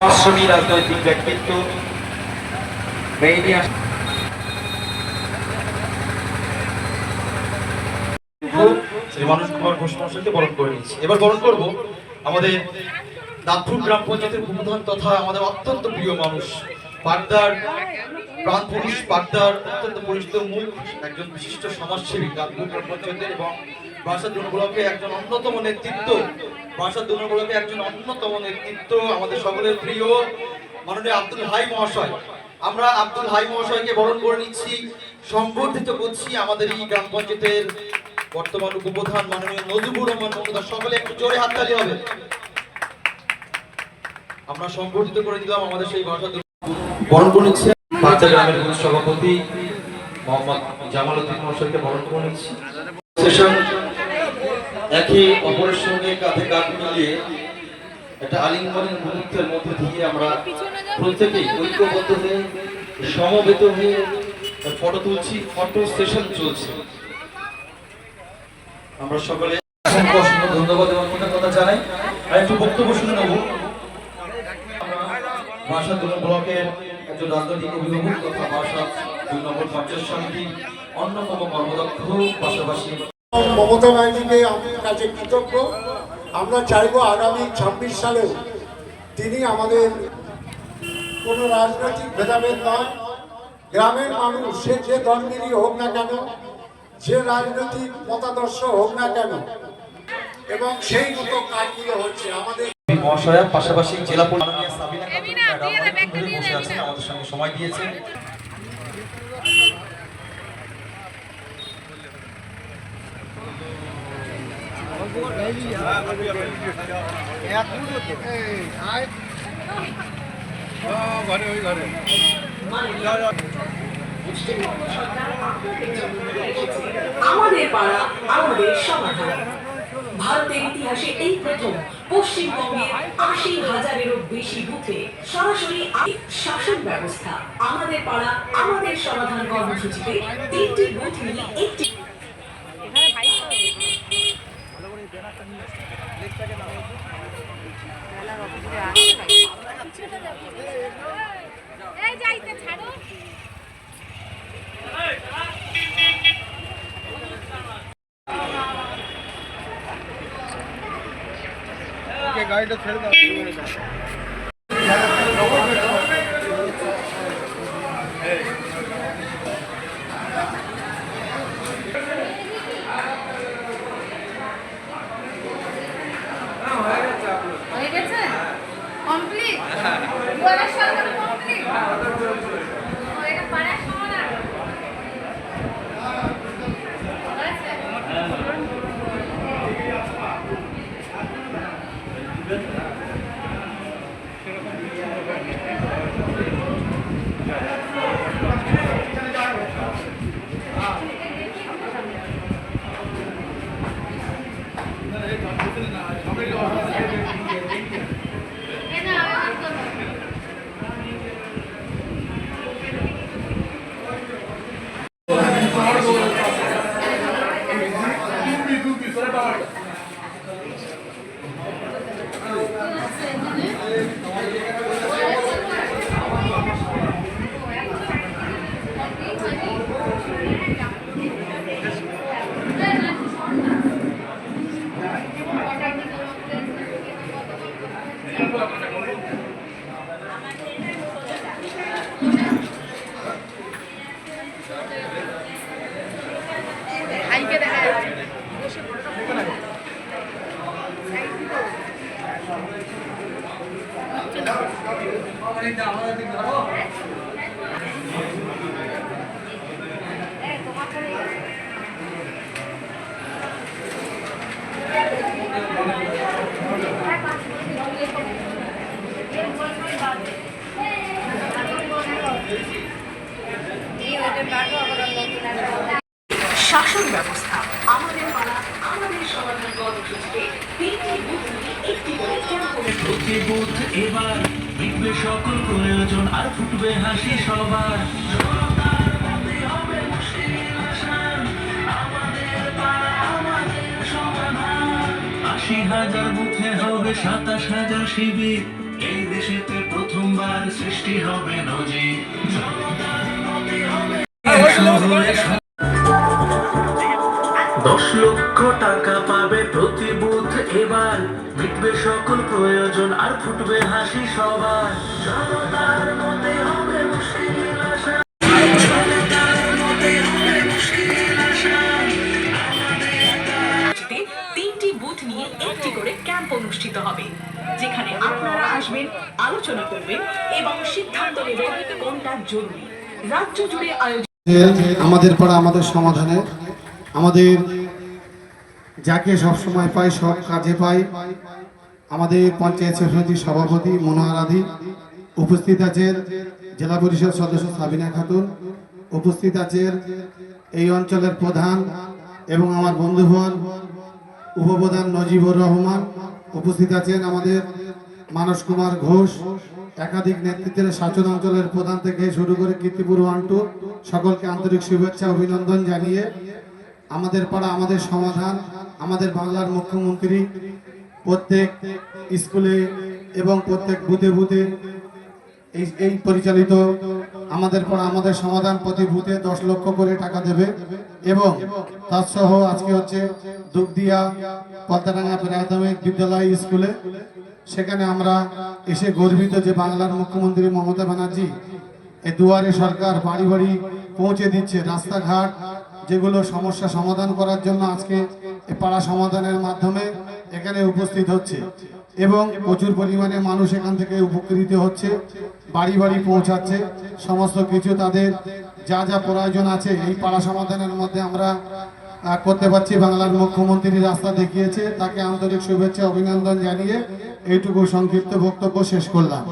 অশ্রমী রাজনৈতিক ব্যক্তিত্ব বরণ করে এবার বরণ করব আমাদের তথা আমাদের অত্যন্ত প্রিয় মানুষ অত্যন্ত একজন বিশিষ্ট সমাজসেবী গ্রাম পঞ্চায়েতের এবং বাসা দুর্গলকে একজন অন্যতম নেতৃত্ব, বাসা দুর্গলকে একজন অন্যতম নেতৃত্ব আমাদের সকলের প্রিয় মাননীয় আব্দুল হাই মহাশয়। আমরা আব্দুল হাই মহাশয়কে বরণ করে নিচ্ছি, সংবর্ধিত করছি আমাদের এই গ্রাম পঞ্চায়েতের বর্তমান উপপ্রধান মাননীয় নজিবুর রহমান মমতা সকলে একটু জোরে হাততালি হবে। আমরা সংগঠিত করে দিলাম আমাদের সেই ভাষা বরণ করে নিচ্ছে বাচ্চা গ্রামের সভাপতি মোহাম্মদ জামাল উদ্দিন মহাশয়কে বরণ করে নিচ্ছি। একই অপরের সঙ্গে কাঁধে কাঁধ মিলিয়ে একটা আলিঙ্গনের মুহূর্তের মধ্যে দিয়ে আমরা প্রত্যেকেই ঐক্যবদ্ধ হয়ে, সমবেত হয়ে ফটো তুলছি, ফটো সেশন চলছে। আমরা সকলে অসংখ্য ধন্যবাদ এবং কৃতজ্ঞতা জানাই। আর একটু বক্তব্য শুনে নেব। ভাষা দুই ব্লকের একজন রাজনৈতিক অভিভাবক তথা ভাষা দুই পঞ্চায়েত সমিতি অন্যতম কর্মদক্ষ, পাশাপাশি মমতা ব্যানার্জিকে আমার কাছে কৃতজ্ঞ। আমরা চাইব আগামী ছাব্বিশ সালেও তিনি আমাদের কোনো রাজনৈতিক ভেদাভেদ নয়। গ্রামের মানুষ সে যে দলগিরি হোক না কেন যে রাজনৈতিক মতাদর্শ হোক না কেন এবং সেই মতো কাজগুলো হচ্ছে আমাদের মহাশয়া পাশাপাশি জেলা পরিষদ আমাদের সঙ্গে সময় দিয়েছেন। আমাদের পাড়া আমাদের সমাধান। ভারতের ইতিহাসে এই প্রথম পশ্চিমবঙ্গের আশি হাজারেরও বেশি বুথে সরাসরি শাসন ব্যবস্থা। আমাদের পাড়া, আমাদের সমাধান কর্মসূচিতে তিনটি বুথ নিয়ে একটি যাইতে ছাড়ো হয়ে শাসন ব্যবস্থা আমাদের পাড়া আমাদের সমাধান কর্মসূচিতে তিনটি বুথ নিয়ে একটি করে ক্যাম্প করে প্রতিবোধ এবার মিটবে সকল প্রয়োজন আর ফুটবে হাসি সবার। আশি হাজার বুথে হবে সাতাশ হাজার শিবির এই দেশেতে প্রথমবার সৃষ্টি হবে নজির। দশ লক্ষ টাকা পাবে প্রতি বুথ এবার। মিটবে সকল প্রয়োজন আর ফুটবে হাসি সবার। জনতার মতে হবে মুশকিল আশা। তিনটি বুথ নিয়ে একটি করে ক্যাম্প অনুষ্ঠিত হবে যেখানে আপনারা আসবেন আলোচনা করবেন এবং সিদ্ধান্ত নেবেন কোনটা জরুরি। রাজ্য জুড়ে আয়োজিত আমাদের পাড়া আমাদের সমাধানে আমাদের যাকে সব সময় পাই, সব কাজে পাই। আমাদের পঞ্চায়েত সমিতির সভাপতি মনোয়ার আদি উপস্থিত আছেন, জেলা পরিষদ সদস্য সাবিনা খাতুন উপস্থিত আছেন, এই অঞ্চলের প্রধান এবং আমার বন্ধুবর উপপ্রধান নজিবুর রহমান উপস্থিত আছেন আমাদের, মানস কুমার ঘোষ একাধিক নেতৃত্বের শাসন অঞ্চলের প্রধান থেকে শুরু করে কীর্তিপুর ওয়ান টু, সকলকে আন্তরিক শুভেচ্ছা, অভিনন্দন জানিয়ে আমাদের পাড়া, আমাদের সমাধান আমাদের বাংলার মুখ্যমন্ত্রী প্রত্যেক স্কুলে এবং প্রত্যেক বুথে বুথে এই এই পরিচালিত আমাদের পর আমাদের সমাধান প্রতি বুথে দশ লক্ষ করে টাকা দেবে এবং তার সহ আজকে হচ্ছে দুগদিয়া পদ্মারাঙ্গা প্রাথমিক বিদ্যালয় স্কুলে সেখানে আমরা এসে গর্বিত যে বাংলার মুখ্যমন্ত্রী মমতা ব্যানার্জি, এ দুয়ারে সরকার বাড়ি বাড়ি পৌঁছে দিচ্ছে রাস্তাঘাট, যেগুলো সমস্যা সমাধান করার জন্য আজকে পাড়া সমাধানের মাধ্যমে এখানে উপস্থিত হচ্ছে এবং প্রচুর পরিমাণে মানুষ এখান থেকে উপকৃত হচ্ছে, বাড়ি বাড়ি পৌঁছাচ্ছে, সমস্ত কিছু তাদের যা যা প্রয়োজন আছে এই পাড়া সমাধানের মধ্যে আমরা করতে পারছি। বাংলার মুখ্যমন্ত্রী রাস্তা দেখিয়েছে, তাকে আন্তরিক শুভেচ্ছা, অভিনন্দন জানিয়ে এইটুকু সংক্ষিপ্ত বক্তব্য শেষ করলাম।